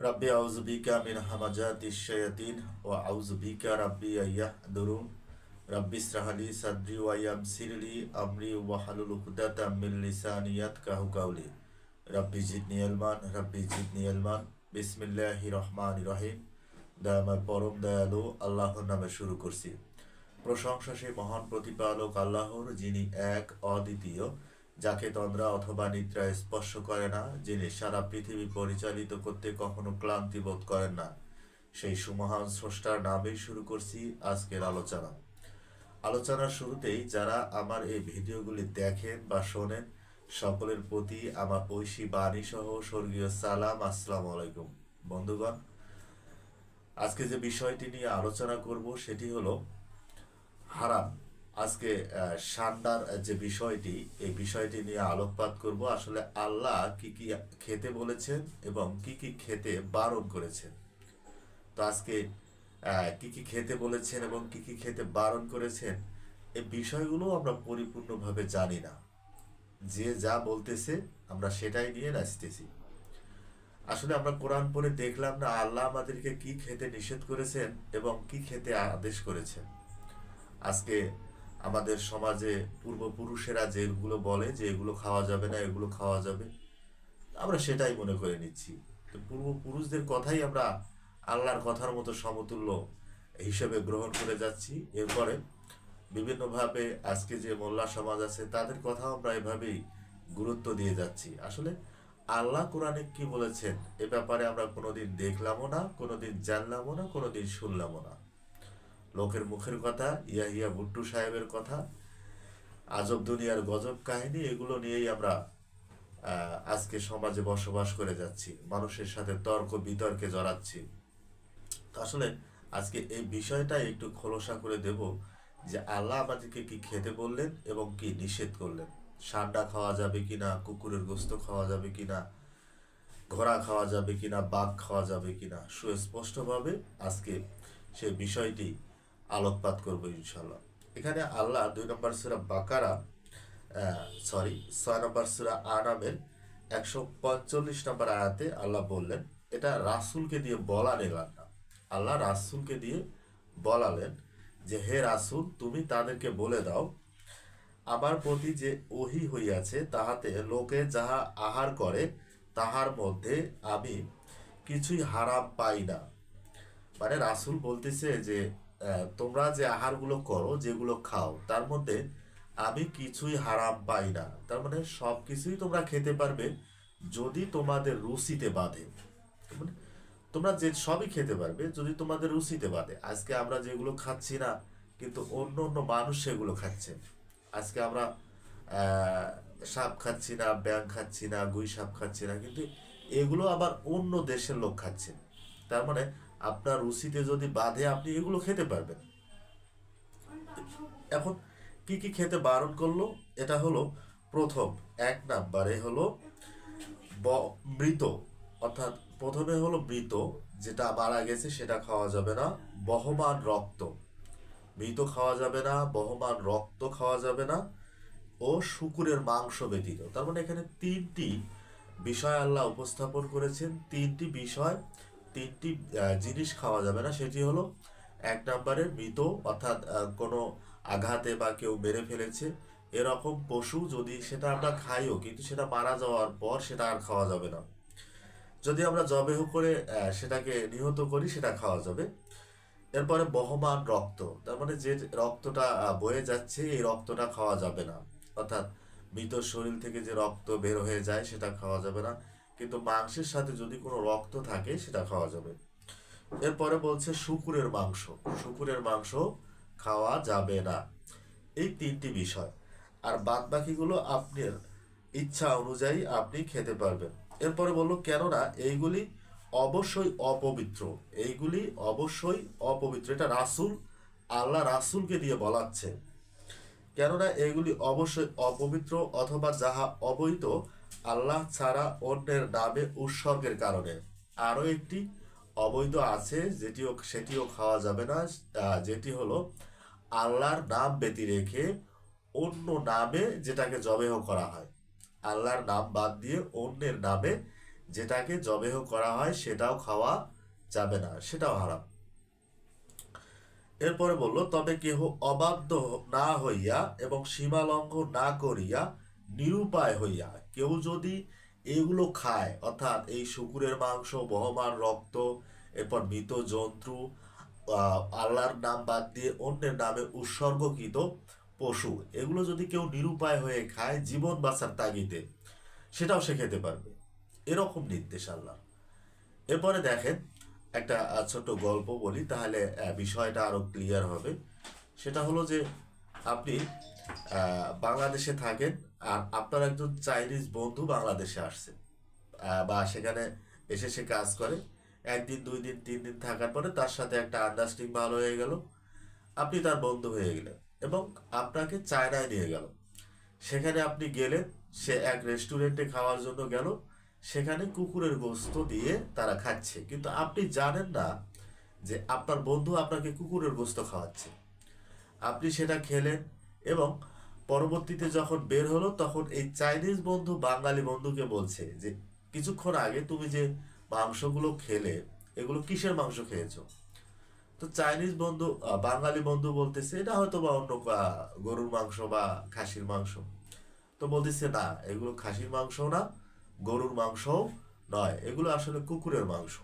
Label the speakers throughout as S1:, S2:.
S1: রাব্বি আউযু বিকা মিন হামাজাতিশ শায়াতিন ওয়া আউযু বিকা রাব্বি আইয়াহদুরুন রাব্বি ইসরাহ লি সাদরি ওয়া ইয়াসসির লি আমরি ওয়া হালুল উকদাতাম মিন লিসানি ইয়াফকাহু কাওলি রাব্বি জিদনি ইলমান রাব্বি জিদনি ইলমান বিসমিল্লাহির রহমানির রহিম দয়াময় পরম দয়ালু আল্লাহর নামে শুরু করছি প্রশংসা সেই মহান প্রতিপালক আল্লাহর যিনি এক অদ্বিতীয় যাকে তন্দ্রা অথবা নিদ্রায় স্পর্শ করে না, যিনি সারা পৃথিবী পরিচালিত করতে কখনো ক্লান্তি বোধ করেন না। সেই সুমহান স্রষ্টার নামেই শুরু করছি আজকের আলোচনা। আলোচনার শুরুতেই যারা আমার এই ভিডিওগুলি দেখেন বা শোনেন, সকলের প্রতি আমার ঐশী বাণী সহ স্বর্গীয় সালাম, আসসালামু আলাইকুম। বন্ধুগণ, আজকে যে বিষয়টি নিয়ে আলোচনা করব সেটি হলো হারাম। আজকে সান্ডার যে বিষয়টি, এই বিষয়টি নিয়ে আলোকপাত করব। আসলে আল্লাহ কি কি খেতে বলেছেন এবং কি কি খেতে বারণ করেছেন? তো আজকে কি কি খেতে বলেছেন এবং কি কি খেতে বারণ করেছেন, এই বিষয়গুলো আমরা পরিপূর্ণভাবে জানি না। যে যা বলতেছে, আমরা সেটাই নিয়ে নাচতেছি। আসলে আমরা কোরআন পড়ে দেখলাম না, আল্লাহ আমাদেরকে কি খেতে নিষেধ করেছেন এবং কি খেতে আদেশ করেছেন। আজকে আমাদের সমাজে পূর্বপুরুষেরা যেগুলো বলে যে এগুলো খাওয়া যাবে না, এগুলো খাওয়া যাবে, আমরা সেটাই মনে করে নিচ্ছি। তো পূর্বপুরুষদের কথাই আমরা আল্লাহর কথার মতো সমতুল্য হিসেবে গ্রহণ করে যাচ্ছি। এরপরে বিভিন্নভাবে আজকে যে মোল্লা সমাজ আছে, তাদের কথাও আমরা এভাবেই গুরুত্ব দিয়ে যাচ্ছি। আসলে আল্লাহ কোরআনে কি বলেছেন, এ ব্যাপারে আমরা কোনোদিন দেখলামও না, কোনোদিন জানলামও না, কোনোদিন শুনলামও না। লোকের মুখের কথা ইয়াহিয়া ভুট্টু সাহেবের কথা, আজব দুনিয়ার গজব কাহিনী, এগুলো নিয়েই আমরা আজকে সমাজে বসবাস করে যাচ্ছি, মানুষের সাথে তর্ক বিতর্কে জড়াচ্ছি। আসলে আজকে এই বিষয়টা একটু খোলসা করে দেব যে আল্লাহ আমাদেরকে কি খেতে বললেন এবং কি নিষেধ করলেন। সান্ডা খাওয়া যাবে কি না কুকুরের গোস্ত খাওয়া যাবে কি না ঘোড়া খাওয়া যাবে কি না বাঘ খাওয়া যাবে কি না সুস্পষ্টভাবে আজকে সে বিষয়টি আলোকপাত করব ইনশাল্লাহ এখানে আল্লাহ দুই নম্বর সুরা বাকারা সরি ছয় নম্বর সুরা আনামের একশো পঁয়তাল্লিশ নম্বর আয়াতে আল্লাহ বললেন, এটা রাসূলকে দিয়ে বলা নিলাম না। আল্লাহ রাসূলকে দিয়ে বলালেন যে, হে রাসূল, তুমি তাদেরকে বলে দাও, আমার প্রতি যে ওহি হইয়াছে, তাহাতে লোকে যাহা আহার করে, তাহার মধ্যে আমি কিছুই হারাম পাই না। মানে রাসূল বলতেছে যে তোমরা যে আহারগুলো করো, যেগুলো খাও, তার মধ্যে আমি কিছুই হারাম পাই না। তার মানে সব কিছুই তোমরা খেতে পারবে যদি তোমাদের রুচিতে বাঁধে। মানে তোমরা যে সবই খেতে পারবে যদি তোমাদের রুচিতে বাঁধে। আজকে আমরা যেগুলো খাচ্ছি না, কিন্তু অন্য অন্য মানুষ সেগুলো খাচ্ছে। আজকে আমরা সাপ খাচ্ছি না ব্যাং খাচ্ছি না, গুই সাপ খাচ্ছি না, কিন্তু এগুলো আবার অন্য দেশের লোক খাচ্ছে। তার মানে আপনার রুচিতে যদি বাঁধে, আপনি এগুলো খেতে পারবেন। এখন কি কি খেতে বারণ করল? এটা হলো প্রথম, এক নাম্বারে হলো মৃত। অর্থাৎ প্রথমে হলো মৃত, যেটা মারা গেছে সেটা খাওয়া যাবে না। বহমান রক্ত। মৃত খাওয়া যাবে না, বহমান রক্ত খাওয়া যাবে না। ও শুকুরের মাংস ব্যতীত। তার মানে এখানে তিনটি বিষয় আল্লাহ উপস্থাপন করেছেন। তিনটি বিষয় তিনটি জিনিস খাওয়া যাবে না। সেটি হলো এক নম্বরে মৃত, অর্থাৎ কোনো আঘাতে বা কেউ মেরে ফেলেছে। এরকম পশু যদি সেটা আমরা খাইও, কিন্তু সেটা মারা যাওয়ার পর সেটা আর খাওয়া যাবে না। যদি আমরা জবেহ করে সেটাকে নিহত করি, সেটা খাওয়া যাবে। এরপরে বহমান রক্ত। তার মানে যে রক্তটা বয়ে যাচ্ছে, এই রক্তটা খাওয়া যাবে না। অর্থাৎ মৃত শরীর থেকে যে রক্ত বের হয়ে যায়, সেটা খাওয়া যাবে না। কিন্তু মাংসের সাথে যদি কোনো রক্ত থাকে, সেটা খাওয়া যাবে। এরপরে বলছে শুকুরের মাংস। শুকুরের মাংস খাওয়া যাবে না। এই তিনটি বিষয়। আর বাদ বাকিগুলো আপনার ইচ্ছা অনুযায়ী আপনি খেতে পারবেন। এরপরে বলল, কেননা এইগুলি অবশ্যই অপবিত্র। এইগুলি অবশ্যই অপবিত্র। এটা রাসুল, আল্লাহ রাসূলকে দিয়ে বলাচ্ছে। কেননা এগুলি অবশ্যই অপবিত্র অথবা যাহা অবৈধ আল্লাহ ছাড়া অন্যের নামে উৎসর্গের কারণে। আরও একটি অবৈধ আছে, যেটিও সেটিও খাওয়া যাবে না যেটি হলো আল্লাহর নাম ব্যতি রেখে অন্য নামে যেটাকে জবেহ করা হয়। আল্লাহর নাম বাদ দিয়ে অন্যের নামে যেটাকে জবেহ করা হয়, সেটাও খাওয়া যাবে না, সেটাও হারাম। এরপরে বলল, তবে কেহ অবাধ্য না হইয়া এবং সীমা লঙ্ঘন না করিয়া নিরুপায় হইয়া কেউ যদি এগুলো খায়, অর্থাৎ এই শুকুরের মাংস, বহমান রক্ত, এরপর মৃত জন্তু আল্লাহর নাম বাদ দিয়ে অন্যের নামে উৎসর্গকৃত পশু, এগুলো যদি কেউ নিরুপায় হয়ে খায় জীবন বাঁচার তাগিদে, সেটাও সে খেতে পারবে। এরকম নির্দেশ আল্লাহ। এরপরে দেখেন, একটা ছোট্ট গল্প বলি, তাহলে বিষয়টা আরও ক্লিয়ার হবে। সেটা হলো যে আপনি বাংলাদেশে থাকেন আর আপনার একজন চাইনিজ বন্ধু বাংলাদেশে আসছে বা সেখানে এসে সে কাজ করে। একদিন, দুই দিন, তিন দিন থাকার পরে তার সাথে একটা আন্ডারস্ট্যান্ডিং ভালো হয়ে গেল। আপনি তার বন্ধু হয়ে গেলেন এবং আপনাকে চায়নায় নিয়ে গেল। সেখানে আপনি গেলেন, সে এক রেস্টুরেন্টে খাওয়ার জন্য গেল। সেখানে কুকুরের গোস্ত দিয়ে তারা খাচ্ছে। কিন্তু আপনি জানেন না যে আপনার বন্ধু আপনাকে কুকুরের গোস্ত খাওয়াচ্ছে। আপনি সেটা খেলেন এবং পরবর্তীতে যখন বের হলো তখন এই চাইনিজ বন্ধু বাঙালি বন্ধুকে বলছে যে, কিছুক্ষণ আগে তুমি যে মাংসগুলো খেলে, এগুলো কিসের মাংস খেয়েছো? তো চাইনিজ বন্ধু বাঙালি বন্ধু বলতেছে, এটা হয়তো বা অন্য গরুর মাংস বা খাসির মাংস। তো বলতেছে, না, এগুলো খাসির মাংস না, গরুর মাংস নয়, এগুলো আসলে কুকুরের মাংস।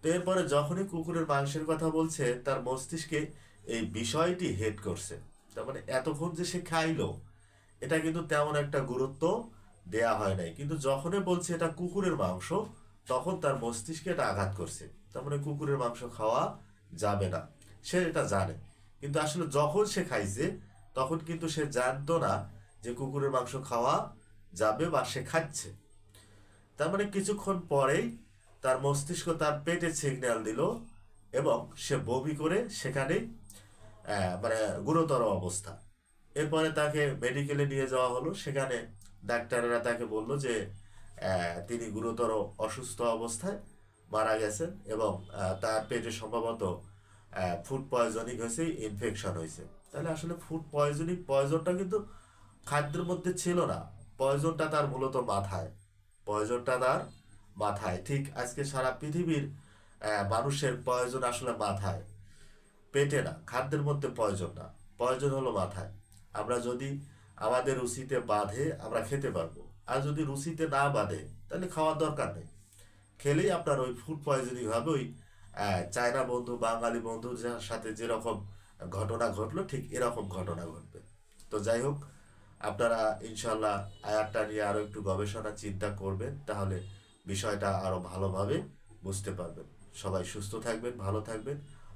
S1: তো এরপরে যখনই কুকুরের মাংসের কথা বলছে, তার মস্তিষ্কে এই বিষয়টি হেড করছে। তার মানে এতক্ষণ যে সে খাইলো, এটা কিন্তু তেমন একটা গুরুত্ব দেয়া হয় নাই। কিন্তু যখনই বলছে এটা কুকুরের মাংস, তখন তার মস্তিষ্কে এটা আঘাত করছে। তার মানে কুকুরের মাংস খাওয়া যাবে না। সে এটা জানে। কিন্তু আসলে যখন সে খাইছে, তখন কিন্তু সে জানতো না যে কুকুরের মাংস খাওয়া যাবে বা সে খাচ্ছে। তার মানে কিছুক্ষণ পরেই তার মস্তিষ্ক তার পেটে সিগন্যাল দিল এবং সে বমি করে সেখানেই মানে গুরুতর অবস্থা। এরপরে তাকে মেডিকেলে নিয়ে যাওয়া হলো। সেখানে ডাক্তারেরা তাকে বলল যে তিনি গুরুতর অসুস্থ অবস্থায় মারা গেছেন এবং তার পেটে সম্ভবত ফুড পয়জনিং হয়েছে ইনফেকশন হয়েছে। তাহলে আসলে ফুড পয়জনিং পয়জনটা কিন্তু খাদ্যের মধ্যে ছিল না। পয়জনটা তার মূলত মাথায়। পয়জনটা তার মাথায়। ঠিক আজকে সারা পৃথিবীর মানুষের প্রয়োজন আসলে মাথায়। পেটে না, খাদ্যের মধ্যে প্রয়োজন না। প্রয়োজন হলো মাথায়। আমরা যদি আমাদের রুচিতে বাঁধে, আমরা খেতে পারব। আর যদি রুচিতে না বাঁধে, তাহলে খাওয়ার দরকার নেই। খেলেই আপনার ওই ফুড পয়জনিং হবে। ওই চায়না বন্ধু, বাঙালি বন্ধুর যা- সাথে যেরকম ঘটনা ঘটলো, ঠিক এরকম ঘটনা ঘটবে। তো যাই হোক, আপনারা ইনশাল্লাহ আয়াতটা নিয়ে আরও একটু গবেষণা, চিন্তা করবেন, তাহলে বিষয়টা আরও ভালোভাবে বুঝতে পারবেন। সবাই সুস্থ থাকবেন, ভালো থাকবেন।